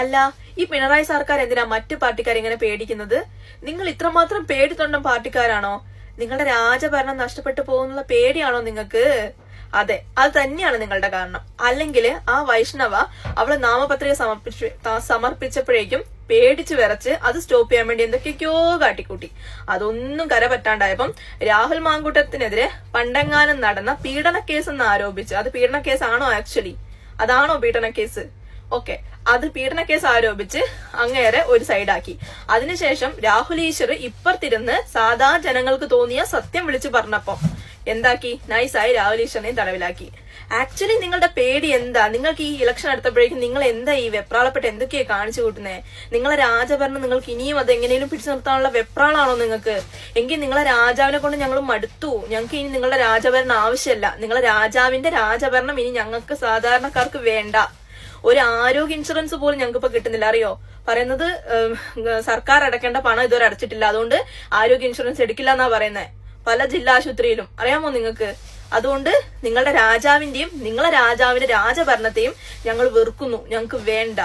അല്ല ഈ പിണറായി സർക്കാർ എന്തിനാ മറ്റു പാർട്ടിക്കാർ ഇങ്ങനെ പേടിക്കുന്നത്? നിങ്ങൾ ഇത്രമാത്രം പേടിത്തൊണ്ടം പാർട്ടിക്കാരാണോ? നിങ്ങളുടെ രാജഭരണം നഷ്ടപ്പെട്ടു പോകുന്നുള്ള പേടിയാണോ നിങ്ങൾക്ക്? അതെ അത് തന്നെയാണ് നിങ്ങളുടെ കാരണം. അല്ലെങ്കിൽ ആ വൈഷ്ണവ അവൾ നാമപത്രിക സമർപ്പിച്ചു സമർപ്പിച്ചപ്പോഴേക്കും പേടിച്ചു വിറച്ച് അത് സ്റ്റോപ്പ് ചെയ്യാൻ വേണ്ടി എന്തൊക്കെയൊക്കെയോ കാട്ടിക്കൂട്ടി. അതൊന്നും കര പറ്റാണ്ടായപ്പം രാഹുൽ മാങ്കൂട്ടത്തിനെതിരെ പണ്ടെങ്ങാനും നടന്ന പീഡന കേസ് എന്ന് ആരോപിച്ച് അത് പീഡന കേസ് ആണോ ആക്ച്വലി? അതാണോ പീഡന കേസ് ഓക്കെ. അത് പീഡന കേസ് ആരോപിച്ച് അങ്ങേരെ ഒരു സൈഡാക്കി. അതിനുശേഷം രാഹുൽ ഈശ്വർ ഇപ്പുറത്തിരുന്ന് സാധാ ജനങ്ങൾക്ക് തോന്നിയ സത്യം വിളിച്ചു പറഞ്ഞപ്പോ എന്താക്കി? നൈസായി രാഹുൽ ഈശ്വറിനെയും തടവിലാക്കി. ആക്ച്വലി നിങ്ങളുടെ പേടി എന്താ? നിങ്ങൾക്ക് ഈ ഇലക്ഷൻ അടുത്തപ്പോഴേക്കും നിങ്ങൾ എന്താ ഈ വെപ്രാളപ്പെട്ട് എന്തൊക്കെയാ കാണിച്ചു കൂട്ടുന്നേ? നിങ്ങളെ രാജഭരണം നിങ്ങൾക്ക് ഇനിയും അത് എങ്ങനെയും പിടിച്ചു നിർത്താനുള്ള വെപ്രാളാണോ നിങ്ങൾക്ക്? എങ്കിൽ നിങ്ങളെ രാജാവിനെ കൊണ്ട് ഞങ്ങൾ മടുത്തു. ഞങ്ങൾക്ക് ഇനി നിങ്ങളുടെ രാജഭരണം ആവശ്യമല്ല. നിങ്ങളെ രാജാവിന്റെ രാജഭരണം ഇനി ഞങ്ങൾക്ക് സാധാരണക്കാർക്ക് വേണ്ട. ഒരു ആരോഗ്യ ഇൻഷുറൻസ് പോലും ഞങ്ങൾക്ക് ഇപ്പൊ കിട്ടുന്നില്ല. അറിയോ? പറയുന്നത് സർക്കാർ അടക്കേണ്ട പണം ഇതുവരെ അടച്ചിട്ടില്ല. അതുകൊണ്ട് ആരോഗ്യ ഇൻഷുറൻസ് എടുക്കില്ല എന്നാ പറയുന്നത് പല ജില്ലാ ആശുപത്രിയിലും. അറിയാമോ നിങ്ങൾക്ക്? അതുകൊണ്ട് നിങ്ങളുടെ രാജാവിന്റെയും നിങ്ങളെ രാജാവിന്റെ രാജഭരണത്തെയും ഞങ്ങൾ വെറുക്കുന്നു. ഞങ്ങൾക്ക് വേണ്ട.